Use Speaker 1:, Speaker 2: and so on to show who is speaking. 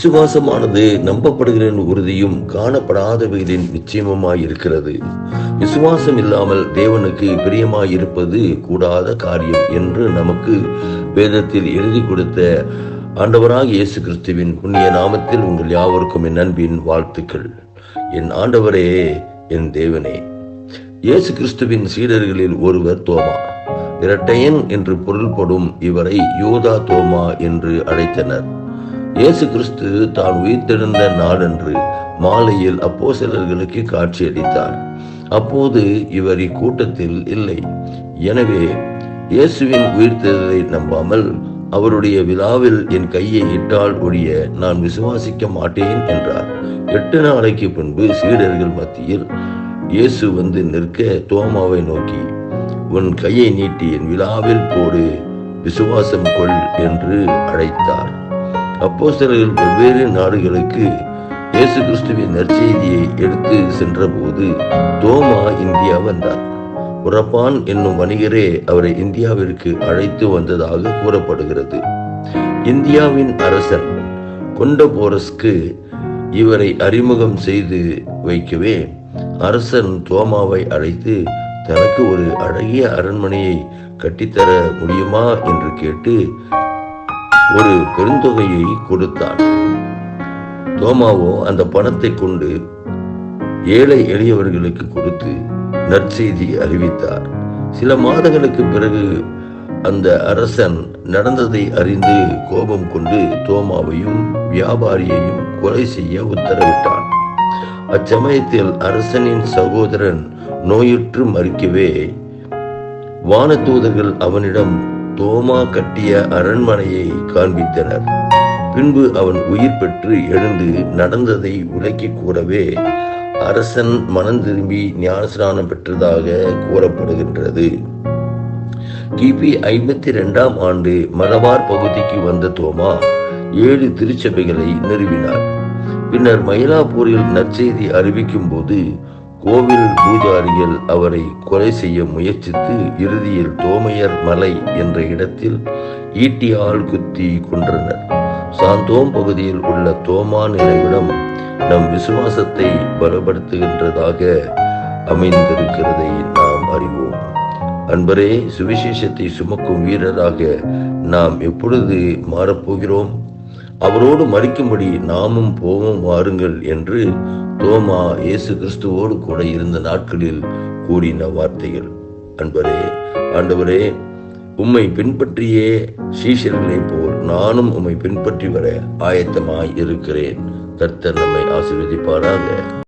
Speaker 1: விசுவாசமானது நம்பப்படுகிற உறுதியும் காணப்படாதவைகளின் நிச்சயமுமாயிருக்கிறது விசுவாசம் இல்லாமல் தேவனுக்கு பிரியமாய் இருப்பது கூடாத காரியம் என்று நமக்கு வேதத்தில் எழுதி கொடுத்த ஆண்டவராக இயேசு கிறிஸ்துவின் புண்ணிய நாமத்தில் உங்கள் யாவருக்கும் என் அன்பின் வாழ்த்துக்கள். என் ஆண்டவரே என் தேவனே. இயேசு கிறிஸ்துவின் சீடர்களில் ஒருவர் தோமா. இரட்டையன் என்று பொருள்படும் இவரை யோதா தோமா என்று அழைத்தனர். இயேசு கிறிஸ்து தான் உயிர்த்தெழுந்த நாளன்று மாலையில் அப்போ சிலர்களுக்கு காட்சியளித்தார். அப்போது இவர் இக்கூட்டத்தில் இல்லை. எனவே இயேசுவின் உயிர்த்தெழுதலை நம்பாமல் அவருடைய விழாவில் என் கையை இட்டால் ஒழிய நான் விசுவாசிக்க மாட்டேன் என்றார். எட்டு நாளைக்கு பின்பு சீடர்கள் மத்தியில் இயேசு வந்து நிற்க தோமாவை நோக்கி உன் கையை நீட்டி என் விழாவில் போடு விசுவாசம் கொள் என்று அழைத்தார். அப்போஸ்தலர்கள் வெவ்வேறு நாடுகளுக்கு இயேசு கிறிஸ்துவின் நற்செய்தியை எடுத்து சென்றபோது தோமா இந்தியா வந்தார். உரப்பான் என்னும் வணிகரே அவரை இந்தியாவிற்கு அழைத்து வந்ததாக கூறப்படுகிறது. இந்தியாவின் அரசன் கொண்டபோரஸ்க்கு இவரை அறிமுகம் செய்து வைக்கவே அரசன் தோமாவை அழைத்து தனக்கு ஒரு அழகிய அரண்மனையை கட்டித்தர முடியுமா? என்று கேட்டு ஒரு பெருந்தொகையை கொடுத்தான் தோமாவோ அந்த பணத்தை கொண்டு ஏழை எளியவர்களுக்கு கொடுத்து நற்செய்தி அறிவித்தார். சில மாதங்களுக்கு பிறகு அந்த அரசன் நடந்ததை அறிந்து கோபம் கொண்டு தோமாவையும் வியாபாரியையும் கொலை செய்ய உத்தரவிட்டான். அச்சமயத்தில் அரசனின் சகோதரன் நோயுற்று மறிக்கவே வானதூதர்கள் அவனிடம் தோமா கட்டிய அரண்மனையை காண்பித்தனர். பின்பு அவன் உயிர் பெற்று எழுந்து நடந்ததை விளக்கி கூறவே அரசன் மனம் திரும்பி ஞானஸ்நானம் பெற்றதாக கூறப்படுகின்றது. கிபி ஐம்பத்தி ரெண்டாம் ஆண்டு மலபார் பகுதிக்கு வந்த தோமா ஏழு திருச்சபைகளை நிறுவினார். பின்னர் மயிலாப்பூரில் நற்செய்தி அறிவிக்கும் போது கோவில் பூஜாரிகள் அவரை கொலை செய்ய முயற்சித்து இறுதியில் தோமையர் மலை என்ற இடத்தில் ஈட்டியால் குத்தி கொன்றனர். சாந்தோம் பகுதியில் உள்ள தோமா நினைவிடம் நம் விசுவாசத்தை பலப்படுத்துகின்றதாக அமைந்திருக்கிறதை நாம் அறிவோம். அன்பரே சுவிசேஷத்தை சுமக்கும் வீரராக நாம் எப்பொழுது மாறப்போகிறோம்? அவரோடு மறிக்கும்படி நாமும் போவோம் வாருங்கள் என்று தோமா இயேசு கிறிஸ்துவோடு கூட இருந்த நாட்களில் கூறின வார்த்தைகள். அன்பரே ஆண்டவரே உம்மை பின்பற்றியே சீஷர்களைப் போல் நானும் உம்மை பின்பற்றி வர ஆயத்தமாய் இருக்கிறேன். கர்த்தர் நம்மை ஆசீர்வதிப்பாராக.